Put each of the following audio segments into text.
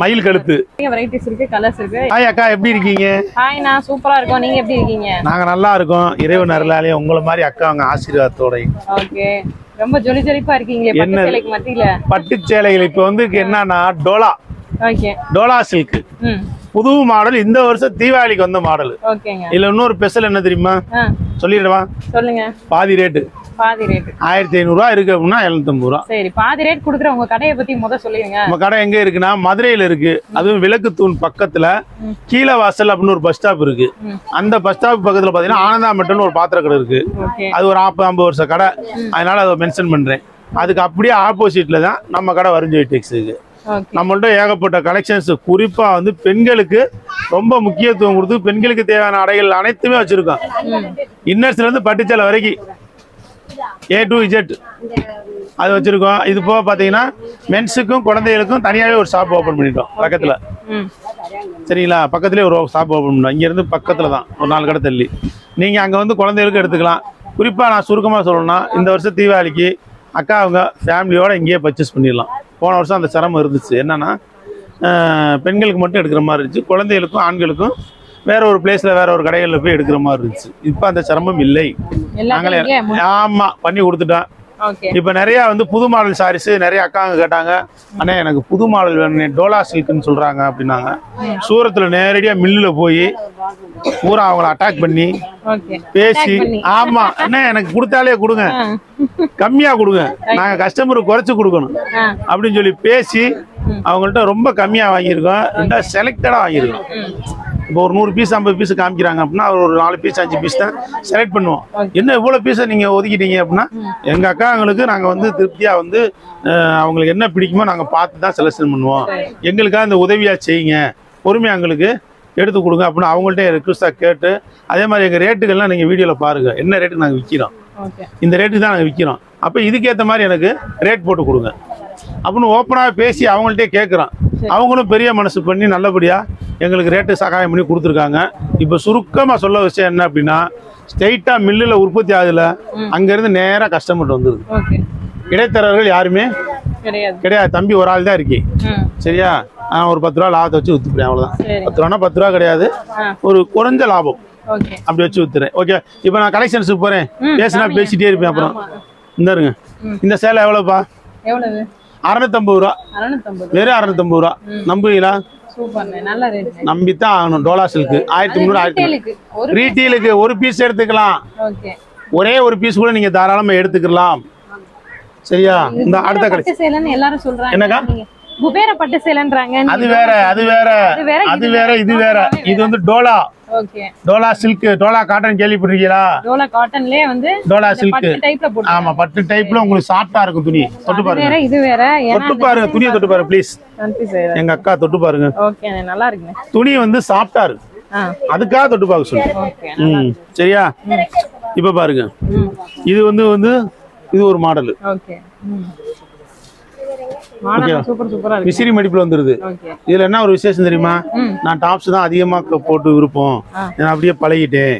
மயில் கழுத்து. வெரைட்டிஸ் இருக்கு கலர்ஸ் இருக்கு. ஹாய் அக்கா எப்படி இருக்கீங்க? ஹாய் நான் சூப்பரா இருக்கோம். நீங்க எப்படி இருக்கீங்க? நாங்க நல்லா இருக்கோம். இறைவன் அருளாலே உங்களை மாதிரி அக்கா அவங்க ஆசீர்வாதத்தோட. ஓகே ரொம்ப ஜொலி ஜொலிப்பா இருக்கீங்களே பட்டு என்ன? சேலைக்கு மத்தியில. பட்டு சேலைகள். இப்போ வந்து என்னன்னா டோலா. Okay Dola silk. புது மாடல். இந்த வருஷம் தீபாவளிக்கு வந்த மாடல். ஓகேங்க இதுல இன்னொரு ஸ்பெஷல் என்ன தெரியுமா? சொல்லிடுவா? சொல்லுங்க. பாதி ரேட்டு பாதி ரேட் ஆயிரத்தி ஐநூறுரூவா இருக்கு அப்படின்னா எழுநூத்தம்பது ரூபா. சரி பாதி ரேட் குடுக்குற உங்க கடையை பத்தி முத சொல்லிருங்க நம்ம கடை எங்க இருக்குன்னா மதுரையில இருக்கு. அதுவும் விளக்கு தூண் பக்கத்துல கீழ வாசல் அப்படின்னு ஒரு பஸ் ஸ்டாப் இருக்கு. அந்த பஸ் ஸ்டாப் பக்கத்துல பாத்தீங்கன்னா ஆனந்தா மெட்டல்னு ஒரு பாத்திர கடை இருக்கு. அது ஒரு நாற்பது ஐம்பது வருஷம் கடை. அதனால அதை மென்ஷன் பண்றேன். அதுக்கு அப்படியே ஆப்போசிட்ல தான் நம்ம கடை வருஞ்சோய் டெக்ஸ் இருக்கு நம்மள்ட்ட ஏகப்பட்ட கலெக்ஷன்ஸ் குறிப்பா வந்து பெண்களுக்கு ரொம்ப முக்கியத்துவம் கொடுத்து பெண்களுக்கு தேவையான ஆடைகள் அனைத்துமே வச்சிருக்கோம். இன்னர்ஸ்ல இருந்து பட்டுச்சேலை வரைக்கும். ஏ டு இஜெட் அது வச்சிருக்கோம். இது போக பார்த்தீங்கன்னா மென்ஸுக்கும் குழந்தைகளுக்கும் தனியாகவே ஒரு ஷாப் ஓப்பன் பண்ணிட்டோம் பக்கத்தில். சரிங்களா? பக்கத்துலேயே ஒரு ஷாப் ஓப்பன் பண்ணோம் இங்கேருந்து பக்கத்தில் தான். ஒரு நாலு கடை தள்ளி. நீங்கள் அங்கே வந்து குழந்தைகளுக்கு எடுத்துக்கலாம். குறிப்பாக நான் சுருக்கமாக சொல்லணும்னா இந்த வருஷம் தீபாவளிக்கு அக்கா அவங்க ஃபேமிலியோட இங்கேயே பர்ச்சேஸ் பண்ணிடலாம். போன வருஷம் அந்த சிரமம் இருந்துச்சு. என்னன்னா பெண்களுக்கு மட்டும் எடுக்கிற மாதிரி இருந்துச்சு. குழந்தைகளுக்கும் ஆண்களுக்கும் வேற ஒரு பிளேஸில் வேற ஒரு கடைகளில் போய் எடுக்கிற மாதிரி இருந்துச்சு. இப்போ அந்த சிரமம் இல்லை. நாங்களே ஆமா பண்ணி கொடுத்துட்டோம். இப்போ நிறைய வந்து புது மாடல் சாரீஸ் நிறைய அக்காங்க கேட்டாங்க. அண்ணே எனக்கு புது மாடல் வேணும் டோலா சில்க்னு சொல்றாங்க அப்படின்னாங்க. சூரத்துல நேரடியா மில்லுல போய் பூரா அவங்கள அட்டாக் பண்ணி பேசி ஆமா. அண்ணே எனக்கு கொடுத்தாலே கொடுங்க. கம்மியா கொடுங்க. நாங்க கஸ்டமருக்கு குறைச்சு கொடுக்கணும். அப்படின்னு சொல்லி பேசி அவங்கள்ட்ட ரொம்ப கம்மியா வாங்கியிருக்கோம். ரெண்டா செலக்டடா வாங்கியிருக்கோம். இப்போ ஒரு நூறு பீஸ் ஐம்பது பீஸ் காமிக்கிறாங்க அப்படின்னா அவர் ஒரு நாலு பீஸ் அஞ்சு பீஸ் தான் செலக்ட் பண்ணுவோம். என்ன இவ்வளோ பீஸை நீங்கள் ஒதுக்கிட்டீங்க அப்படின்னா எங்கள் அக்காங்களுக்கு நாங்கள் வந்து திருப்தியாக வந்து அவங்களுக்கு என்ன பிடிக்குமோ நாங்கள் பார்த்து தான் செலெக்ஷன் பண்ணுவோம். எங்களுக்காக இந்த உதவியாக செய்யுங்க. பொறுமையாக எங்களுக்கு எடுத்து கொடுங்க அப்படின்னு அவங்கள்ட்ட ரெக்வஸ்ட்டாக கேட்டு அதே மாதிரி எங்கள் ரேட்டுகள்லாம் நீங்கள் வீடியோவில் பாருங்கள் என்ன ரேட்டுக்கு நாங்கள் விற்கிறோம் இந்த ரேட்டுக்கு தான் நாங்கள் விற்கிறோம் அப்போ இதுக்கேற்ற மாதிரி எனக்கு ரேட் போட்டு கொடுங்க. அப்படின்னு ஓப்பனாக பேசி அவங்கள்ட்டே கேட்குறோம் அவங்களும் பெரிய மனசு பண்ணி நல்லபடியாக எங்களுக்கு ரேட்டு சகாயம் பண்ணி கொடுத்துருக்காங்க. இப்போ சுருக்கமாக சொல்ல விஷயம் என்ன அப்படின்னா ஸ்ட்ரெயிட்டாக மில்லில் உற்பத்தி ஆகுதுல அங்கேருந்து நேராக கஸ்டமர்கிட்ட வந்துடுது இடைத்தரகர்கள் யாருமே கிடையாது. தம்பி ஒரு ஆள் தான் இருக்கி. சரியா? நான் ஒரு பத்து ரூபா லாபத்தை வச்சு விற்றுப்பேன் அவ்வளோதான் பத்து ரூபானா பத்து ரூபா கிடையாது. ஒரு குறைஞ்ச லாபம். அப்படி வச்சு வித்துறேன். ஓகே. இப்போ நான் கலெக்ஷன்ஸுக்கு போகிறேன் பேசினா. பேசிட்டே இருப்பேன் அப்புறம். இந்தாருங்க. இந்த சேலை எவ்வளோப்பா எவ்வளவு? அறநூத்தம்பது ரூபா. வெறும் அறநூத்தம்பது ரூபா. நம்புவீங்களா நம்பித்தான் ஆகணும். டோலா சில்க்கு. ஆயிரத்தி முந்நூறு ஆயிரத்தி ரீட்டைலுக்கு ஒரு பீஸ் எடுத்துக்கலாம். ஒரே ஒரு பீஸ் கூட நீங்க தாராளமா எடுத்துக்கலாம். சரியா? இந்த அடுத்த கடை என்னக்கா? குபேர பட்டு சேலைன்றாங்க அது வேற அது வேற அது வேற, இது வேற இது வந்து டோலா. டோலா சில்க் டோலா காட்டன் கேள்விப்பட்டிருக்கீங்களா? டோலா காட்டன்லயே வந்து டோலா இந்த சில்க் பட்டு டைப்ல போட்டு ஆமா பட்டு டைப்ல உங்களுக்கு சாஃப்டா இருக்கும் துணி. தொட்டு பாருங்க. இது வேற. தொட்டு பாருங்க துணியை தொட்டு பாருங்க ப்ளீஸ் எங்க அக்கா தொட்டு பாருங்க. ஓகே நல்லா இருக்குண்ணே துணி வந்து சாஃப்டா இருக்கு. ஆ. அதுக்காக தொட்டு பார்க்க சொல்லு சரியா? இப்ப பாருங்க. இது வந்து வந்து இது ஒரு மாடல் ஓகே ம் மாடல் சூப்பர் சூப்பரா இருக்கு விசிறி மடிப்புல வந்துருது. இதுல என்ன ஒரு விசேஷம் தெரியுமா? நான் டாப்ஸ் தான் அதிகமா போட்டு விருப்பம். நான் அப்படியே பழகிட்டேன்.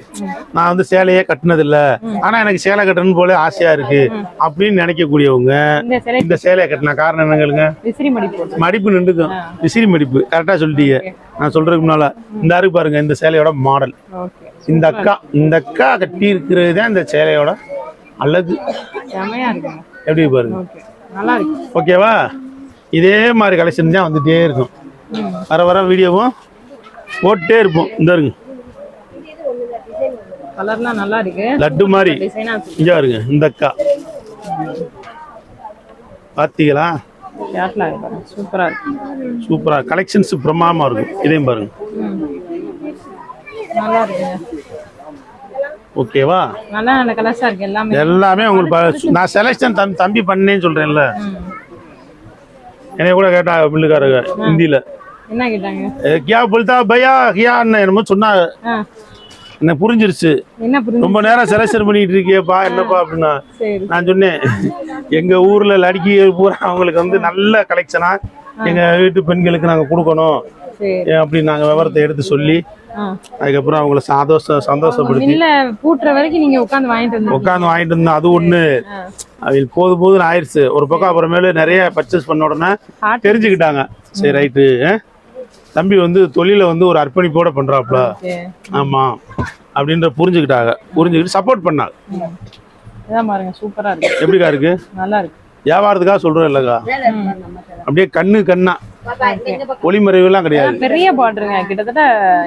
நான் வந்து சேலையே கட்டினது இல்ல ஆனா எனக்கு சேலை கட்டணும் போல ஆசையா இருக்கு. அப்படின்னு நினைக்கக்கூடியவங்க இந்த சிலை இந்த சேலையை கட்டின காரணம் என்னங்களுங்க மடிப்பு. நின்றுக்கும். விசிறி மடிப்பு. கரெக்டா சொல்லிட்டீங்க. நான் சொல்றதுக்கு முன்னால இந்த அருக்கு பாருங்க இந்த சேலையோட மாடல் இந்த அக்கா இந்த அக்கா கட்டி இருக்கிறது தான் இந்த சேலையோட அழகு. எப்படி பாருங்க. ஓகேவா இதே மாதிரி கலெக்ஷன் தான் வந்துட்டே இருக்கும். வர வர வீடியோவும் போட்டே இருப்போம். இந்த இருங்க கலர்லாம் நல்லா இருக்கு. லட்டு மாதிரி. இங்க பாருங்க இந்த அக்கா. பார்த்தீங்களா கேட்லாம் இருக்கு பாருங்க. சூப்பரா இருக்கு. சூப்பரா. கலெக்ஷன்ஸ் பிரமாமா இருக்கும். இதையும் பாருங்க. நல்லா ஓகேவா நல்லா நல்ல கலர்ஸா இருக்கு எல்லாமே. எல்லாமே உங்களுக்கு நான் செலெக்ஷன் தம்பி தம்பி பண்ணேன்னு சொல்றேன்ல. ம் என்னைய கூட கேட்டா மில்லுக்காரங்க ஹிந்தியில. என்ன கேட்டாங்க? "ஏ, கியா புல்தா பையா கியான்னு என்னமோ சொன்னாங்க. எனக்கு புரிஞ்சிருச்சு. என்ன புரிஞ்சு ரொம்ப நேரம் செலெக்ஷன் பண்ணிட்டு இருக்கியேப்பா என்னப்பா அப்படின்னா. நான் சொன்னேன் எங்க ஊர்ல லடுக்கி பூரா அவங்களுக்கு வந்து நல்ல கலெக்ஷனா எங்க வீட்டு பெண்களுக்கு நாங்க கொடுக்கணும். சரி. ஏன் அப்படி நாங்கள் விவரத்தை எடுத்து சொல்லி அதுக்கப்புறம் அவங்கள சந்தோஷ சந்தோஷப்படுத்தி பூட்டுற வரைக்கும் நீங்க உட்காந்து வாங்கிட்டு வந்து உட்காந்து வாங்கிட்டு இருந்தோம் அது ஒன்று அவங்களுக்கு போதும் போதும் ஆயிடுச்சு. ஒரு பக்கம் அப்புறமேலு நிறைய பர்ச்சேஸ் பண்ண உடனே தெரிஞ்சுக்கிட்டாங்க. சரி ரைட்டு தம்பி வந்து தொழிலை வந்து ஒரு அர்ப்பணிப்போட பண்றாப்ல ஆமா. அப்படின்ற புரிஞ்சுக்கிட்டாங்க. புரிஞ்சுக்கிட்டு சப்போர்ட் பண்ணாங்க. எப்படிக்கா இருக்கு? நல்லா இருக்கு. வியாபாரத்துக்காக சொல்றோம் இல்லக்கா. அப்படியே கண்ணு கண்ணா. ஒளிமறைவுலாம் கிடையாது. பெரிய பார்டருங்க கிட்டத்தட்ட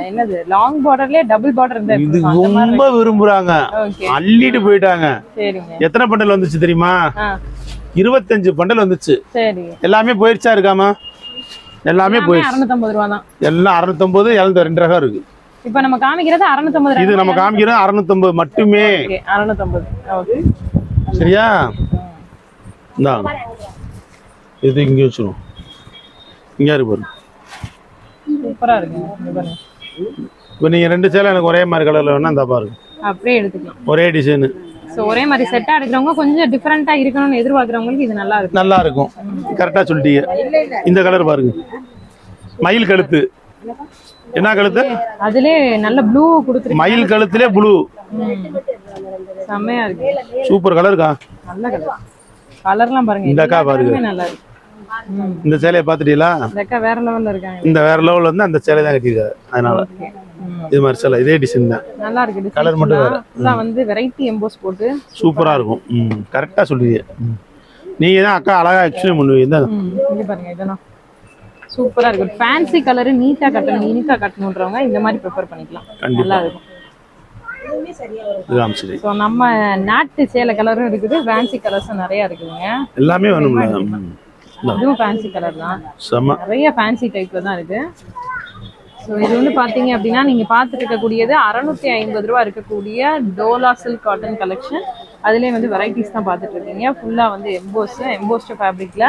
என்னது? லாங் பார்டர்லயே டபுள் பார்டர் இருந்தா இது ரொம்ப விரும்புறாங்க. அள்ளிட்டு போயிட்டாங்க. சரிங்க. எத்தனை பண்டல் வந்துச்சு தெரியுமா? இருபத்தஞ்சு பண்டல் வந்துச்சு. சரி. எல்லாமே போயிடுச்சா இருக்காமா? எல்லாமே போயிடுச்சு அறுநூத்தம்பது ரூபா தான். எல்லாம் அறுநூத்தொன்பது எழுநூத்தி ரெண்டு ரகம் இருக்கு. இப்ப நம்ம காமிக்கிறது அறுநூத்தம்பது இது நம்ம காமிக்கிறது அறுநூத்தொன்பது மட்டுமே. ஓகே சரியா? இந்தாங்க இது இங்கே வச்சிருவோம் இங்கே இருக்கு பாருங்க சூப்பரா இருக்குங்க இப்போ நீங்கள் ரெண்டு சேலை எனக்கு ஒரே மாதிரி கலரில் வேணா இந்த பாருங்க அப்படியே எடுத்துக்கலாம். ஒரே டிசைனு ஸோ ஒரே மாதிரி செட்டா எடுக்கிறவங்க கொஞ்சம் டிஃப்ரெண்டா இருக்கணும்னு எதிர்பார்க்கறவங்களுக்கு இது நல்லா இருக்கும். நல்லா இருக்கும். கரெக்டாக சொல்லிட்டீங்க. இந்த கலர் பாருங்க. மயில் கழுத்து. என்ன கழுத்து? அதுலயே நல்ல ப்ளூ கொடுத்துருக்கு மயில் கழுத்துலே ப்ளூ செம்மையா இருக்கு. சூப்பர் கலருக்கா நல்ல கலர் கலர்லாம் பாருங்க. இந்த அக்கா பாருங்க. நல்லா இருக்கு. இந்த சேலையை பார்த்துட்டீங்களா? வேற லெவல்ல இருக்காங்க. இந்த வேற லெவலில் வந்து அந்த சேலை தான் கட்டியிருக்காரு. அதனால இது மாதிரி சேலை இதே டிசைன் தான். நல்லா இருக்கு Colour மட்டும் வேற. வந்து வெரைட்டி எம்போஸ் போட்டு சூப்பராக இருக்கும். ம். கரெக்டாக சொல்லுவீங்க ம். நீங்கள் தான் அக்கா அழகாக எக்ஸ்பிளைன் பண்ணுவீங்க. தான் இங்க பாருங்க இதெல்லாம். சூப்பரா இருக்கு. ஃபேன்சி கலர் நீட்டா கட்டணும் நீட்டா கட்டணுன்றவங்க இந்த மாதிரி ப்ரிஃபர் பண்ணிக்கலாம். கண்டிப்பா. நல்லா இருக்கும். நம்ம நாட்டு சேலை கலரும் இருக்குது ஃபேன்சி கலர்ஸும் நிறைய இருக்குதுங்க. எல்லாமே வேணும்ல. ம். இதுவும் ஃபேன்சி கலர் தான். நிறைய ஃபேன்சி டைப்ல தான் இருக்கு ஸோ இது வந்து பார்த்தீங்க அப்படின்னா நீங்கள் பார்த்துட்டு இருக்கக்கூடியது அறநூற்றி ஐம்பது ரூபா இருக்கக்கூடிய டோலா சில்க் காட்டன் கலெக்ஷன் அதுலேயே வந்து வெரைட்டிஸ் தான் பார்த்துட்டு இருக்கீங்க. ஃபுல்லாக வந்து எம்போஸ் எம்போஸ்ட் ஃபேப்ரிக்கில்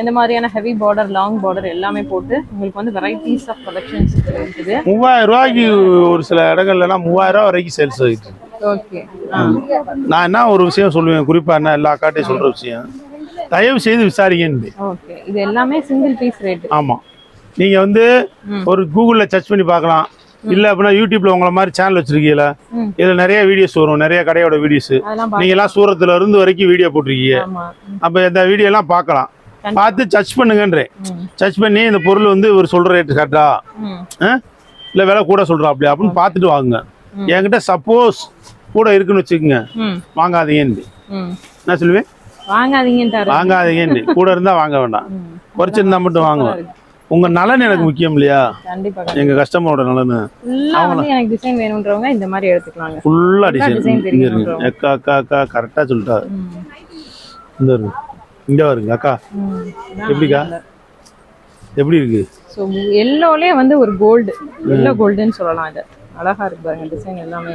இந்த மாதிரியான ஹெவி பார்டர் லாங் பார்டர் எல்லாமே போட்டு உங்களுக்கு வந்து வெரைட்டிஸ் ஆஃப் கலெக்ஷன்ஸ் இருக்குது. மூவாயிரம் ரூபாய்க்கு ஒரு சில இடங்கள்லாம் மூவாயிரம் ரூபா வரைக்கும் சேல்ஸ் ஆகிட்டு. ஓகே நான் என்ன ஒரு விஷயம் சொல்லுவேன்? குறிப்பாக என்ன எல்லா அக்காட்டையும் சொல்கிற விஷயம். தயவு செய்து விசாரிங்கன்னு ஓகே இது எல்லாமே சிங்கிள் பீஸ் ரேட் ஆமாம் நீங்கள் வந்து ஒரு கூகுளில் சர்ச் பண்ணி பார்க்கலாம். இல்லை அப்படின்னா யூடியூப்ல உங்களை மாதிரி சேனல் வச்சிருக்கீங்களா. இதில் நிறைய வீடியோஸ் வரும். நிறைய கடையோட வீடியோஸ் நீங்களாம் சூரத்துல இருந்து வரைக்கும் வீடியோ போட்டிருக்கீங்க. அப்போ இந்த வீடியோ எல்லாம் பார்க்கலாம். பார்த்து சர்ச் பண்ணுங்கன்றேன். சர்ச் பண்ணி இந்த பொருள் வந்து இவர் சொல்ற ரேட் கரெக்டா இல்லை விலை கூட சொல்றா அப்படி. அப்படின்னு பார்த்துட்டு வாங்குங்க என்கிட்ட சப்போஸ் கூட இருக்குன்னு வச்சுக்கோங்க. வாங்காதீங்கன்னு. என்ன சொல்லுவேன்? வாங்காதீங்கன்ட்டாரு. வாங்காதீங்கன்னு. கூட இருந்தா வாங்க வேண்டாம். குறைச்சிருந்தா மட்டும் வாங்குவேன் உங்க நலன் எனக்கு முக்கியம் இல்லையா? எங்க கஸ்டமரோட நலன். எனக்கு டிசைன் வேணுன்றவங்க இந்த மாதிரி எடுத்துக்கலாங்க. ஃபுல்லா டிசைன் இங்க இருக்கு. அக்கா அக்கா அக்கா கரெக்டா சொல்லிட்டா. இந்த இருக்கு. இங்க வருங்க அக்கா. எப்படிக்கா? எப்படி இருக்கு? ஸோ எல்லோலே வந்து ஒரு கோல்டு எல்லோ கோல்டுன்னு சொல்லலாம் இது. அழகா இருக்கு பாருங்க டிசைன் எல்லாமே.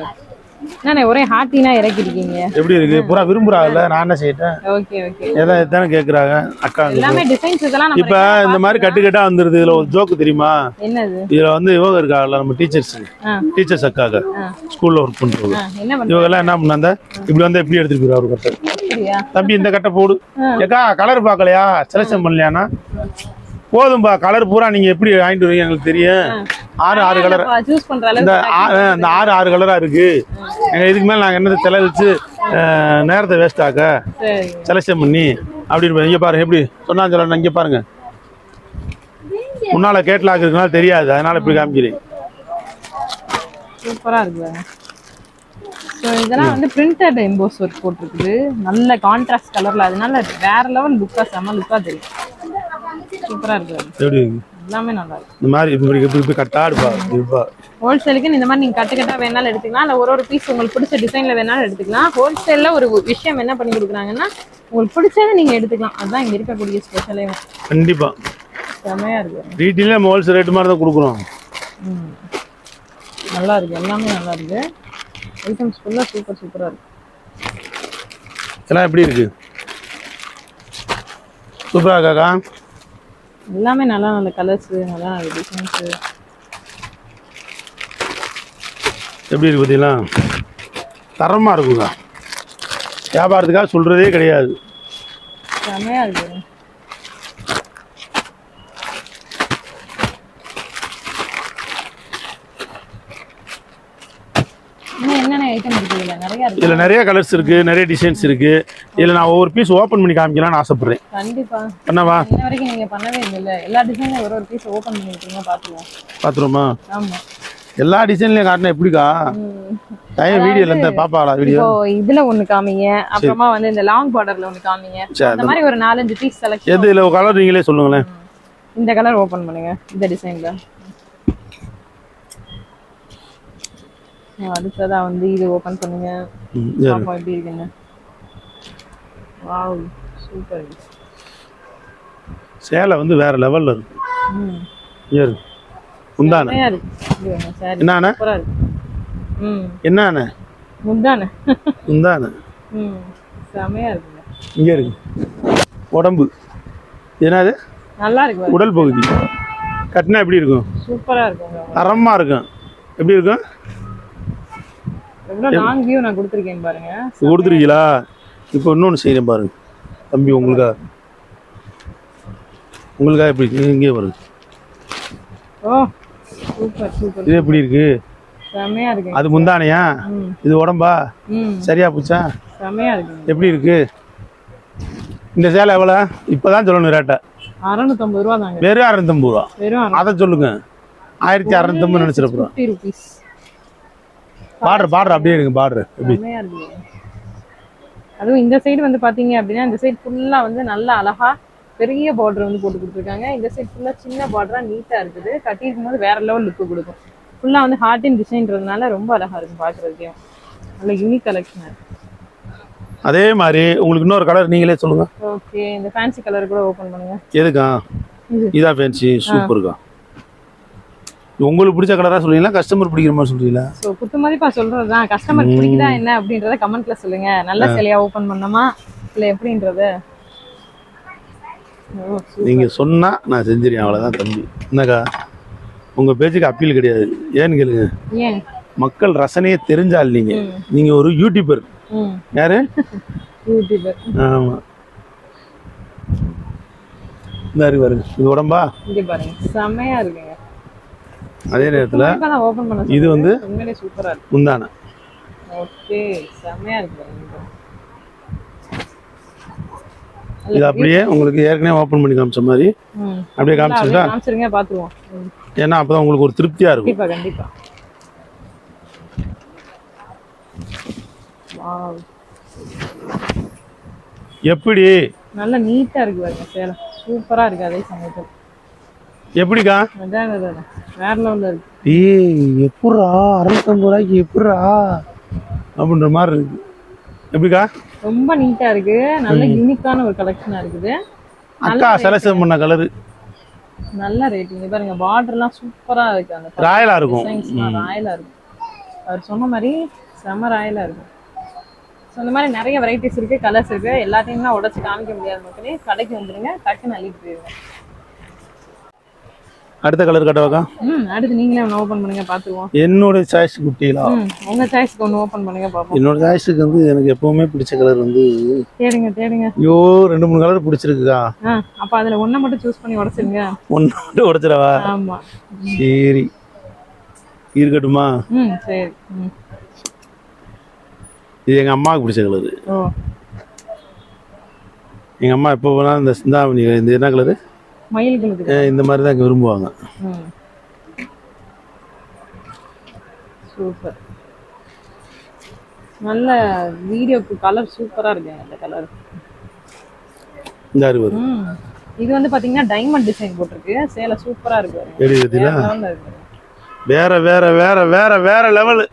என்னண்ணே ஒரே ஹாட்டினா இறக்கிருக்கீங்க. எப்படி இருக்கு? பூரா விரும்புறாங்கல்ல நான் என்ன செய்யிட்டேன்? Okay okay. எல்லாம் இதுதானே கேக்குறாங்க? அக்கா எல்லாமே டிசைன்ஸ் இதெல்லாம் நம்ம இப்ப இந்த மாதிரி கட்டு கட்டா வந்துருது. இதுல ஒரு ஜோக்கு தெரியுமா? என்னது? இதுல வந்து இவங்க இருக்காங்கல்ல நம்ம டீச்சர்ஸ் டீச்சர்ஸ் அக்காக. ஸ்கூல்ல ஒர்க் பண்றவங்க. என்ன இவங்க எல்லாம் என்ன பண்ணாங்க? இப்படி வந்து எப்படி எடுத்துட்டு போயிரு ஒரு கட்டை? தம்பி இந்த கட்டை போடு. ஏக்கா கலர் பார்க்கலையா? செலக்ஷன் பண்ணலையானா போதும்பா கலர் பூரா நீங்க எப்படி வாங்கிட்டு வரீங்க எங்களுக்கு தெரியும். ஆறு ஆறு கலர் இந்த இந்த ஆறு ஆறு கலரா இருக்கு. எங்க இதுக்கு மேல நாங்க என்னது செலவழிச்சு நேரத்தை வேஸ்ட் ஆக்க செலக்ஷன் பண்ணி அப்படின்னு இங்க பாருங்க எப்படி சொன்னா சொல்லணும் இங்க பாருங்க. முன்னால கேட்லாக் இருக்குனால தெரியாது. அதனால இப்படி காமிக்கிறேன். சூப்பரா இருக்கு பாருங்க. ஸோ இதெல்லாம் வந்து பிரிண்டட் எம்போஸ் ஒர்க் போட்டிருக்குது. நல்ல கான்ட்ராஸ்ட் கலர்ல அதனால வேற லெவல் லுக்கா செம லுக்கா தெரியும். சூப்பரா இருக்கு பாருங்க. எப்படி இருக்கு? எல்லாமே நல்லா இருக்கு இந்த மாதிரி இப்படி இப்படி இப்படி கட்டா இருப்பா இருப்பா ஹோல்சேலுக்கு இந்த மாதிரி நீங்க கட்டு கட்டா வேணாலும் எடுத்துக்கலாம். இல்ல ஒரு ஒரு பீஸ் உங்களுக்கு பிடிச்ச டிசைன்ல வேணாலும் எடுத்துக்கலாம். ஹோல்சேல்ல ஒரு விஷயம் என்ன பண்ணி கொடுக்குறாங்கன்னா உங்களுக்கு பிடிச்சதை நீங்க எடுத்துக்கலாம். அதுதான் இங்க இருக்கக்கூடிய ஸ்பெஷலே கண்டிப்பா. செமையா இருக்கு. ரீட்டெயிலே ஹோல்சேல் ரேட்டு மாதிரி தான் கொடுக்குறோம். நல்லா இருக்கு. எல்லாமே நல்லா இருக்கு. ஐட்டம்ஸ் ஃபுல்லா சூப்பர் சூப்பரா இருக்கு. இதெல்லாம் எப்படி இருக்கு? சூப்பரா இருக்காக்கா எல்லாமே நல்லா நல்ல கலர்ஸ் நல்லா நல்ல டிசைன்ஸ் எப்படி இருக்கு பார்த்தீங்களா? தரமாக இருக்குங்க. வியாபாரத்துக்காக சொல்கிறதே கிடையாது. செமையா இருக்கு. ஐட்டம் இருக்கு. இதுல நிறைய இருக்கு. இதில் நிறைய கலர்ஸ் இருக்குது நிறைய டிசைன்ஸ் இருக்குது இதில் நான் ஒவ்வொரு பீஸ் ஓப்பன் பண்ணி காமிக்கலாம்னு ஆசைப்பட்றேன். கண்டிப்பா. என்னவா இன்ன வரைக்கும் நீங்க பண்ணவே இல்லைல்ல. எல்லா டிசைன்ல ஒரு ஒரு பீஸ் ஓபன் பண்ணி விட்டுருங்க பாத்துருவோம். பார்த்துருமா ஆமா. எல்லா டிசைன்லையும் காட்டினா எப்படிக்கா. டைம் வீடியோவில் இருந்தால் பாப்பாளா வீடியோ இதுல ஒண்ணு காமிங்க. அப்புறமா வந்து இந்த லாங் பார்டர்ல ஒண்ணு காமிங்க. அந்த மாதிரி ஒரு நாலஞ்சு பீஸ் செலக்ஷன் எது இதில் கலர் நீங்களே சொல்லுங்களேன். இந்த கலர் ஓபன் பண்ணுங்க. இந்த டிசைன்ல அடுத்ததா வந்து இது ஓபன் பண்ணுங்க. பாப்போம் எப்படி இருக்குன்னு. வாவ் சூப்பர் சேலை வந்து வேற லெவலில் இருக்கு. முந்தானே செமையா இருக்கு. சாரி என்னண்ணே சூப்பரா இருக்கு. ம். என்னண்ணே முந்தானே? முந்தானே. ம். செமையா இருக்குங்க. இங்கே இருக்கு. உடம்பு. என்னது? நல்லா இருக்கு. உடல் பகுதி. கட்டினா எப்படி இருக்கும்? சூப்பரா இருக்குங்க. தரமாக இருக்கும். எப்படி இருக்கும்? லாங் வியூ நான் கொடுத்துருக்கேன் பாருங்க. கொடுத்துருக்கீங்களா? இப்போ இன்னொன்று செய்கிறேன் பாருங்க. தம்பி உங்களுக்கா? உங்களுக்கா எப்படி இங்கே வருது ஓ சூப்பர் சூப்பர். இது எப்படி இருக்கு? செமையா அது முந்தானையா? இது உடம்பா? சரியா போச்சா? செமையா எப்படி இருக்கு? இந்த சேலை எவ்வளோ? இப்போ தான் சொல்லணும் ரேட்டை அறநூத்தம்பது ரூபா தாங்க. வெறும் அறநூத்தம்பது ரூபா. வெறும் அதை சொல்லுங்க. ஆயிரத்தி அறநூத்தம்பது ருபீஸ் பார்டர் பார்டர் அப்படியே இருக்கு பார்டர். எப்படி? அதுவும் இந்த சைடு வந்து பாத்தீங்க அப்படின்னா இந்த சைடு ஃபுல்லா வந்து நல்லா அழகா பெரிய பார்டர் வந்து போட்டு கொடுத்துருக்காங்க. இந்த சைடு ஃபுல்லா சின்ன பார்டரா நீட்டா இருக்குது. கட்டியிருக்கும் போது வேற லெவல் லுக்கு கொடுக்கும். ஃபுல்லா வந்து ஹார்ட் அண்ட் டிசைன்றதுனால ரொம்ப அழகா இருக்கும் பாக்குறதுக்கே. நல்ல யூனிக் கலெக்ஷன் இருக்கு. அதே மாதிரி உங்களுக்கு இன்னொரு கலர் நீங்களே சொல்லுங்க. ஓகே இந்த ஃபேன்சி கலர் கூட ஓபன் பண்ணுங்க. எதுக்கா? இது. இதா ஃபேன்சி சூப்பருக்கா உங்களுக்கு பிடிச்ச கலராக சொல்றீங்களா? கஸ்டமர் பிடிக்கிற மாதிரி சொல்றீங்களா? ஸோ குத்து மதிப்பா சொல்றதுதான். கஸ்டமர் பிடிக்குதா என்ன அப்படின்றத கமெண்ட்ல சொல்லுங்க. நல்ல சிலையா ஓபன் பண்ணோமா? இல்ல எப்படின்றத. நீங்க சொன்னா நான் செஞ்சிருக்கேன் அவ்வளவுதான் தம்பி. என்னக்கா? உங்க பேச்சுக்கு அப்பீல் கிடையாது. ஏன்னு கேளுங்க. மக்கள் ரசனையே தெரிஞ்சால் நீங்க. நீங்க ஒரு யூடியூபர் யாரு? யூடியூபர் ஆமா. இந்த இருக்கு பாருங்க. இது உடம்பா? இங்க பாருங்க. செமையா இருக்குங்க. அதே நேரத்துல இது வந்து முந்தானை இது அப்படியே உங்களுக்கு ஏற்கனவே ஓப்பன் பண்ணி காமிச்ச மாதிரி. அப்படியே ம், ஏன்னா அப்பதான் உங்களுக்கு ஒரு திருப்தியா இருக்கும். கண்டிப்பா எப்படி? நல்ல நீட்டா இருக்கு பாருங்க சேலை. சூப்பரா இருக்கு அதே சமயத்தில். எப்படிக்கா? ஏய் எப்பட்றா? அறுநூத்தம்பது ரூபாய்க்கு எப்பட்றா? அப்படின்ற மாதிரி இருக்கு. எப்படிக்கா? ரொம்ப நீட்டா இருக்கு. நல்ல யூனிக்கான ஒரு கலெக்ஷனா இருக்குது. அக்கா செலக்ஷன் பண்ண கலரு நல்ல ரேட்டிங் பாருங்க பார்டர்லாம் சூப்பரா இருக்கு அந்த ராயலா இருக்கும். ராயலா இருக்கும். அவர் சொன்ன மாதிரி செம ராயலா இருக்கும். ஸோ இந்த மாதிரி நிறைய வெரைட்டிஸ் இருக்கு கலர்ஸ் இருக்கு. எல்லாத்தையும் உடச்சு காமிக்க முடியாத மக்களே. கடைக்கு வந்துருங்க டக்குன்னு அள்ளிட்டு போயிருங்க. அடுத்த கலர் கட்டவாக்கா ம் அடுத்து நீங்களே ஒன்று ஓப்பன் பண்ணுங்க பார்த்துருவோம் என்னோட சாய்ஸ் குட்டிகளா? ம் உங்க சாய்ஸ்க்கு ஒன்று ஓப்பன் பண்ணுங்க பார்ப்போம் என்னோட சாய்ஸுக்கு வந்து எனக்கு எப்பவுமே பிடிச்ச கலர் வந்து தேடுங்க தேடுங்க. ஐயோ ரெண்டு மூணு கலர் பிடிச்சிருக்குக்கா. அப்போ அதில் ஒன்றை மட்டும் சூஸ் பண்ணி உடச்சிருங்க. ஒன்று மட்டும் உடைச்சிடவா? ஆமா. சரி. இருக்கட்டுமா? ம் சரி. ம். இது எங்க அம்மாவுக்கு பிடிச்ச கலரு ஓ. எங்க அம்மா எப்போ போனாலும் இந்த சிந்தாமணி இந்த என்ன கலரு மயில்களுக்கு இந்த மாதிரி தான் விரும்புவாங்க. சூப்பர். நல்ல வீடியோக்கு கலர் சூப்பரா இருக்குங்க இந்த கலர் இந்த அறுபது இது வந்து பாத்தீங்கன்னா டைமண்ட் டிசைன் போட்டிருக்கு. சேலை சூப்பரா இருக்கு வேற இருக்கு. வேற வேற வேற வேற லெவலு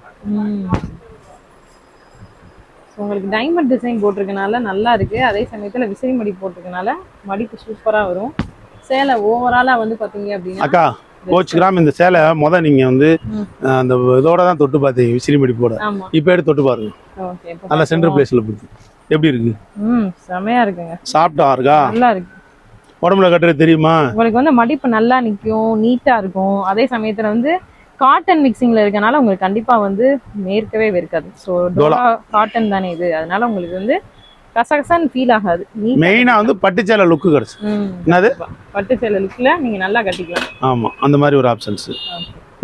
உங்களுக்கு டைமண்ட் டிசைன் போட்டிருக்கனால நல்லா இருக்கு. அதே சமயத்துல விசிறி மடிப்பு போட்டிருக்கனால மடிப்பு சூப்பரா வரும். சேலை ஓவராலா வந்து பாத்தீங்க அப்படின்னா அக்கா கோச்சுக்கிறாம இந்த சேலை முத நீங்க வந்து அந்த இதோட தான் தொட்டு பார்த்தீங்க விசிறி மடிப்போட இப்போ எடுத்து தொட்டு பாருங்க. நல்லா சென்டர் பிளேஸ்ல பிடிச்சி எப்படி இருக்கு? ம் செமையா இருக்குங்க. சாப்பிட்டா இருக்கா? நல்லா இருக்கு. உடம்புல கட்டுறது தெரியுமா? உங்களுக்கு வந்து மடிப்பு நல்லா நிக்கும் நீட்டா இருக்கும். அதே சமயத்துல வந்து காட்டன் மிக்சிங்ல இருக்கனால உங்களுக்கு கண்டிப்பா வந்து மேற்கவே வெறுக்காது. ஸோ காட்டன் தானே இது. அதனால உங்களுக்கு வந்து கசகசன்னு ஃபீல் ஆகாது. நீட் மெயினா வந்து பட்டு சேலை லுக்கு கிடைச்சு என்னது? பட்டு சேலை லுக்ல நீங்க நல்லா கட்டிக்கலாம். ஆமா அந்த மாதிரி ஒரு ஆப்ஷன்ஸ்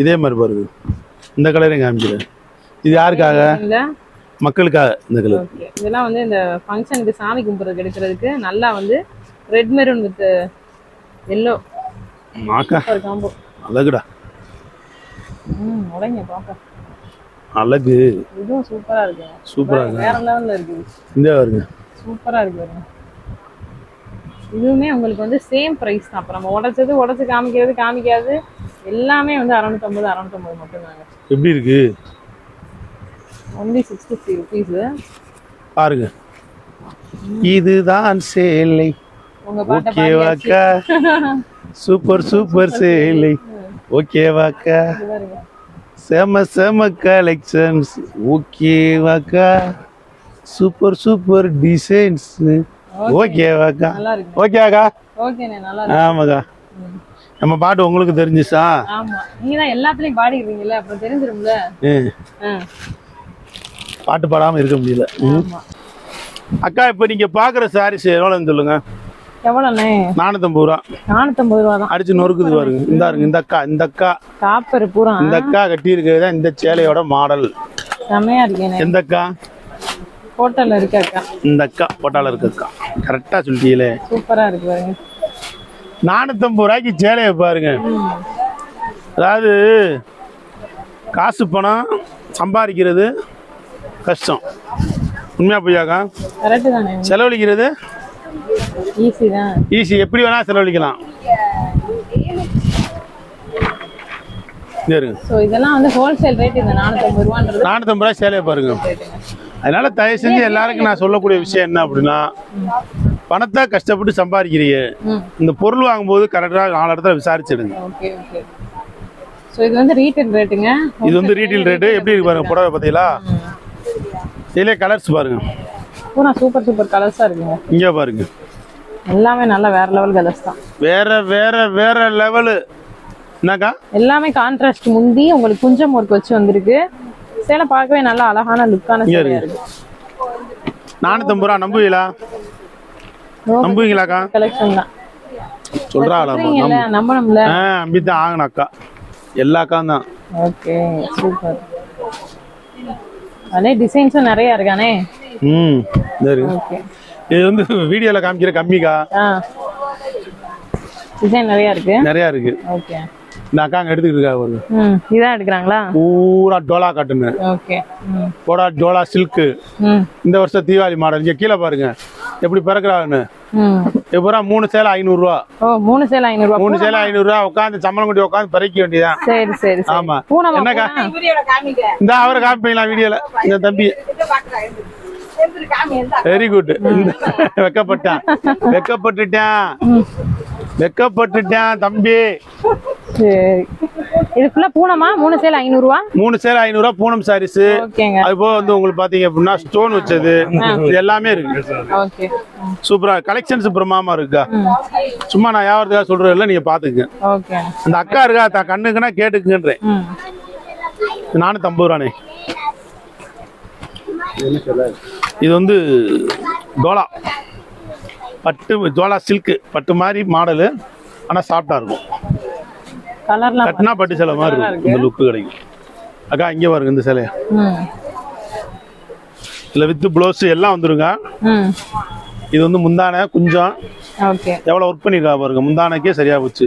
இதே மாதிரி பாருங்க. இந்த கலரையும் காமிக்கிறேன். இது யாருக்காக? மக்களுக்காக இந்த கலர் இதெல்லாம் வந்து இந்த ஃபங்க்ஷனுக்கு சாமி கும்பிட்றதுக்கு எடுக்கிறதுக்கு நல்லா வந்து red maroon with yellow combo அழகுடா. ம் உடைங்க பாப்போம் அழகு. இதுவும் சூப்பரா இருக்குங்க சூப்பரா இருக்கு. வேற லெவல்ல இருக்குது. இந்த வருங்க சூப்பரா இருக்கு பாருங்க. இதுவுமே உங்களுக்கு வந்து சேம் பிரைஸ் தான். அப்போ நம்ம உடைச்சது உடைச்சு காமிக்கிறது காமிக்காது. எல்லாமே வந்து அறநூத்தம்பது அறநூத்தம்பது மட்டும்தாங்க. எப்படி இருக்கு? ஒன்லி சிக்ஸ் ஃபிஃப்டி ருபீஸு பாருங்க. இதுதான் சேலை. ஓகேவாக்கா சூப்பர் சூப்பர் சேலை. ஓகேவாக்கா செம செம கலெக்ஷன்ஸ் ஓகேவாக்கா சூப்பர் சூப்பர் டிசைன்ஸ் இருக்கு. ஓகேவாக்கா ஓகேண்ணே நல்லா இருக்கு. ஆமாக்கா. நம்ம பாட்டு உங்களுக்கு தெரிஞ்சுச்சா? பாட்டு பாடாம இருக்க முடியல. அக்கா இப்போ நீங்க பாக்குற சாரீஸ் எவ்வளோன்னு சொல்லுங்க. நானூத்தம்பது ரூபா. நானூத்தம்பது ரூபா அடிச்சு நொறுக்குது பாருங்க. இந்த பாருங்க இந்த அக்கா இந்த அக்கா. காப்பர் பூரா இந்த அக்கா கட்டி இருக்கிறது தான் இந்த சேலையோட மாடல் செமையா இருக்கேனே. எந்த அக்கா? ஹோட்டல்ல இருக்க அக்கா. இந்த அக்கா போட்டால இருக்க அக்கா. கரெக்டா சொல்லிட்டீங்களே சூப்பரா இருக்கு பாருங்க. நானூத்தம்பது ரூபாய்க்கு சேலையை பாருங்க. அதாவது காசு பணம் சம்பாதிக்கிறது கஷ்டம். உண்மையா பொய்யாக்கா செலவழிக்கிறது ஈஸி எப்படி வேணா செலவழிக்கலாம். இதெல்லாம் வந்து ஹோல்சேல் ரேட் இந்த நானூற்றம்பது ரூபான்றது. நானூத்தம்பது ரூபாய் சேலையை பாருங்க. அதனால தயவு செஞ்சு எல்லாருக்கும் நான் சொல்லக்கூடிய விஷயம் என்ன அப்படின்னா பணத்தை கஷ்டப்பட்டு சம்பாதிக்கிறீங்க. இந்த பொருள் வாங்கும்போது கரெக்டாக நாலு இடத்துல விசாரிச்சிடுங்க. இது வந்து ரீட்டைல் ரேட்டுங்க இது வந்து ரீட்டைல் ரேட்டு எப்படி இருக்கு பாருங்க புடவை பார்த்தீங்களா இதுலேயே கலர்ஸ் பாருங்க. பூரா சூப்பர் சூப்பர் கலர்ஸாக இருக்குங்க. இங்கே பாருங்க. எல்லாமே நல்ல வேற லெவல் கலர்ஸ் தான். வேற வேற வேற லெவலு என்னக்கா? எல்லாமே கான்ட்ராஸ்ட் முந்தி உங்களுக்கு குஞ்சம் ஒர்க் வச்சு வந்திருக்கு. சேலை பார்க்கவே நல்லா அழகான லுக்கான சேலையா இருக்கு. நானூத்தம்பது ரூபா நம்புவீங்களா? நம்புவீங்களாக்கா? கலெக்ஷன் தான். சொல்றீங்கல்ல நம்பணும்ல. ஆ அம்பித்தான் ஆகணும் அக்கா. எல்லா அக்கா தான். Okay super. அதே டிசைன்ஸும் நிறைய இருக்கானே? ம். ஓகே. இது வந்து வீடியோவில் காமிக்கிற கம்மிக்கா. டிசைன் நிறைய இருக்கு? நிறையா இருக்கு. ஓகே. இந்த அக்கா அங்கே எடுத்துக்கிட்டு இருக்கா பாருங்க. ம் இதான் எடுக்கிறாங்களா? பூரா டோலா ம். போடா டோலா சில்க்கு. இந்த வருஷம் தீபாவளி மாடல். இங்கே கீழே பாருங்க. எப்படி பிறக்கிறாங்கன்னு. இப்போ மூணு சேலை ஐநூறுரூவா. ஓ மூணு சேலை ஐநூறுரூவா. மூணு சேலை ஐநூறுரூவா உட்காந்து சம்பளம் கொட்டி உட்காந்து பறிக்க வேண்டியதான் சரி சரி ஆமா. என்னக்கா? இந்த அவரை காமிப்பீங்களா வீடியோல? இந்த தம்பி. Very good வெக்கப்பட்டான். வெக்கப்பட்டுட்டான். வெக்கப்பட்டுட்டான் தம்பி. சரி. இது ஃபுல்லா பூனமா? மூணு சேலை ஐநூறுரூவா மூணு சேலை ஐநூறுரூவா பூனம் சாரீஸ் அது போக வந்து உங்களுக்கு பாத்தீங்க அப்படின்னா ஸ்டோன் வச்சது. இது எல்லாமே இருக்கு. சூப்பரா கலெக்ஷன்ஸ் பிரமாமா இருக்கா? சும்மா நான் வியாபாரத்துக்காக சொல்றது இல்லை நீங்க பாத்துக்கங்க. ஓகே. அந்த அக்கா இருக்கா? தான் கண்ணுக்குன்னா கேட்டுக்குன்றேன் நானூத்தி ஐம்பது ரூபானே இது வந்து டோலா பட்டு டோலா சில்க்கு பட்டு மாதிரி மாடலு ஆனால் சாஃப்டாக இருக்கும். கட்டினா பட்டு சேலை மாதிரி இருக்கும். இந்த லுக்கு கிடைக்கும். அக்கா இங்கே பாருங்க இந்த சேலையை. இதில் வித்து ப்ளவுஸ் எல்லாம் வந்துருங்க. இது வந்து முந்தானை குஞ்சம் எவ்வளோ ஒர்க் பண்ணியிருக்கா பாருங்க. முந்தானைக்கே சரியா போச்சு.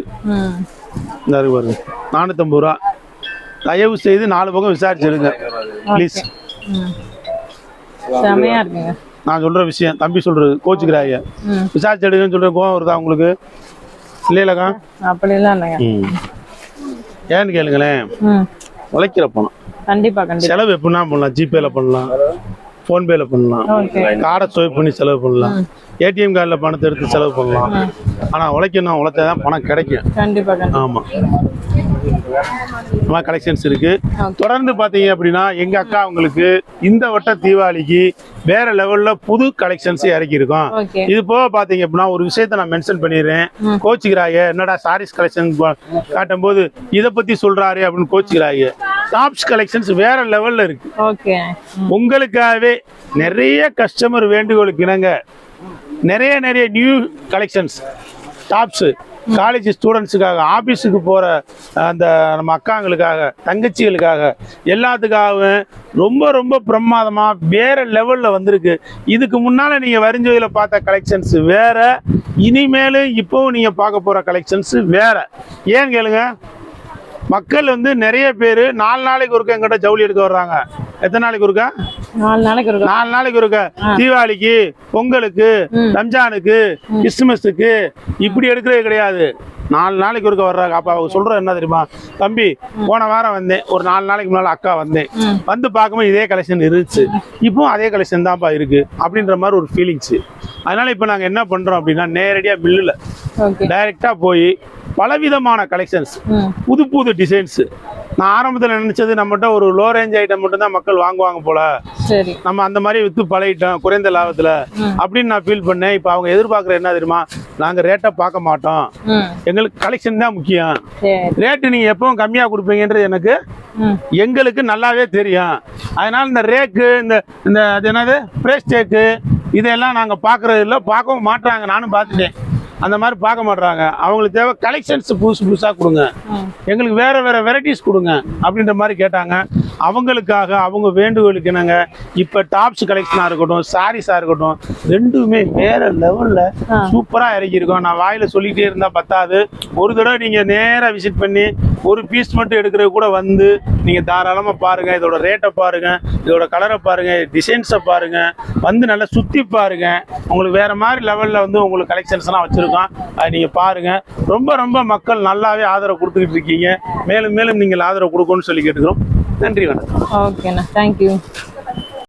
இந்த பாருங்க. நானூற்றம்பது ரூபா. தயவு செய்து நாலு பக்கம் விசாரிச்சிருங்க. ப்ளீஸ் செமையா இருக்குங்க. நான் சொல்ற விஷயம் தம்பி சொல்றது கோச்சுக்கிறாங்க விசாரிச்சு எடுங்கன்னு சொல்ற கோவம் வருதா உங்களுக்கு? இல்லையிலக்கா அப்படிலாம் இல்லைங்க. ஏன்னு கேளுங்களேன். உழைக்கிற பணம். கண்டிப்பா கண்டிப்பா. செலவு எப்படின்னா பண்ணலாம். ஜிபேல பண்ணலாம். ஃபோன்பேல பண்ணலாம். கார்டை ஸ்வைப் பண்ணி செலவு பண்ணலாம். ஏடிஎம் கார்டில் பணத்தை எடுத்து செலவு பண்ணலாம். ஆனால் உழைக்கணும் உழைச்சா தான் பணம் கிடைக்கும். கண்டிப்பா நல்லா கலெக்ஷன்ஸ் இருக்கு. தொடர்ந்து பார்த்தீங்க அப்படின்னா எங்க அக்கா உங்களுக்கு இந்த வட்ட தீபாவளிக்கு வேற லெவல்ல புது கலெக்ஷன்ஸ் இறக்கி இருக்கோம் இது போக பாத்தீங்க அப்படின்னா ஒரு விஷயத்த நான் மென்ஷன் பண்ணிடுறேன். கோச்சிக்கிறாங்க. என்னடா சாரீஸ் கலெக்ஷன் காட்டும் போது இதை பத்தி சொல்றாரு அப்படின்னு கோச்சிக்கிறாங்க. டாப்ஸ் கலெக்ஷன்ஸ் வேற லெவல்ல இருக்கு. உங்களுக்காகவே நிறைய கஸ்டமர் வேண்டுகோளுக்கு இணங்க நிறைய நிறைய நியூ கலெக்ஷன்ஸ் டாப்ஸ் காலேஜ் ஸ்டூடெண்ட்ஸுக்காக ஆஃபீஸுக்கு போகிற அந்த நம்ம அக்காங்களுக்காக தங்கச்சிகளுக்காக எல்லாத்துக்காகவும் ரொம்ப ரொம்ப பிரமாதமாக வேறு லெவலில் வந்திருக்கு. இதுக்கு முன்னால் நீங்கள் வரிஞ்சோயில பார்த்த கலெக்ஷன்ஸ் வேறு இனிமேலும் இப்போவும் நீங்கள் பார்க்க போகிற கலெக்ஷன்ஸ் வேறு. ஏன் கேளுங்க? மக்கள் வந்து நிறைய பேர் நாலு நாளைக்கு ஒருக்க எங்கிட்ட ஜவுளி எடுக்க வர்றாங்க. எத்தனை நாளைக்கு ஒருக்கா? நாலு நாளைக்கு ஒரு நாலு நாளைக்கு ஒருக்க. தீபாவளிக்கு பொங்கலுக்கு ரம்ஜானுக்கு கிறிஸ்துமஸுக்கு இப்படி எடுக்கிறது கிடையாது. நாலு நாளைக்கு ஒருக்க வர்றாங்க. அப்ப அவங்க சொல்ற என்ன தெரியுமா? தம்பி போன வாரம் வந்தேன். ஒரு நாலு நாளைக்கு முன்னால அக்கா வந்தேன். வந்து பார்க்கும்போது இதே கலெக்ஷன் இருந்துச்சு. இப்போ அதே கலெக்ஷன் தான்ப்பா இருக்கு. அப்படின்ற மாதிரி ஒரு ஃபீலிங்ஸ் அதனால இப்போ நாங்கள் என்ன பண்றோம் அப்படின்னா நேரடியாக மில்லில் ஓகே டைரக்டா போய் பலவிதமான கலெக்ஷன்ஸ் புது புது டிசைன்ஸ் நான் ஆரம்பத்தில் நினைச்சது நம்மகிட்ட ஒரு லோ ரேஞ்ச் ஐட்டம் மட்டும் தான் மக்கள் வாங்குவாங்க போல. சரி. நம்ம அந்த மாதிரி வித்து பழகிட்டோம் குறைந்த லாபத்துல. அப்படின்னு நான் ஃபீல் பண்ணேன். இப்போ அவங்க எதிர்பார்க்குற என்ன தெரியுமா? நாங்க ரேட்டை பார்க்க மாட்டோம். எங்களுக்கு கலெக்ஷன் தான் முக்கியம். ரேட்டு நீங்க எப்பவும் கம்மியா கொடுப்பீங்கன்றது எனக்கு எங்களுக்கு நல்லாவே தெரியும். அதனால இந்த ரேக்கு இந்த இந்த அது என்னது? பிரேஸ் டேக்கு இதெல்லாம் நாங்கள் பார்க்கறது இல்லை. பார்க்கவும் மாட்றாங்க. நானும் பார்த்துட்டேன். அந்த மாதிரி பார்க்க மாட்றாங்க. அவங்களுக்கு தேவை கலெக்ஷன்ஸ் புதுசு புதுசாக கொடுங்க. எங்களுக்கு வேற வேற வெரைட்டிஸ் கொடுங்க அப்படின்ற மாதிரி கேட்டாங்க. அவங்களுக்காக அவங்க வேண்டுகோளுக்கு என்னங்க இப்போ டாப்ஸ் கலெக்ஷனாக இருக்கட்டும் சாரீஸாக இருக்கட்டும் ரெண்டுமே வேற லெவலில். சூப்பராக இறக்கியிருக்கோம் நான் வாயில சொல்லிட்டே இருந்தா பத்தாது. ஒரு தடவை நீங்க நேரா விசிட் பண்ணி ஒரு பீஸ் மட்டும் எடுக்கிறது கூட வந்து நீங்க தாராளமா பாருங்க இதோட ரேட்டை பாருங்க இதோட கலரை பாருங்க டிசைன்ஸை பாருங்க வந்து நல்லா சுத்தி பாருங்க. உங்களுக்கு வேற மாதிரி லெவல்ல வந்து உங்களுக்கு கலெக்ஷன்ஸ் எல்லாம் வச்சிருக்கோம். அதை நீங்க பாருங்க. ரொம்ப ரொம்ப மக்கள் நல்லாவே ஆதரவு கொடுத்துக்கிட்டு இருக்கீங்க. மேலும் மேலும் நீங்கள் ஆதரவு கொடுக்கணும்னு சொல்லி கேட்டுக்கிறோம். நன்றி வணக்கம். ஓகேண்ணா தேங்க்யூ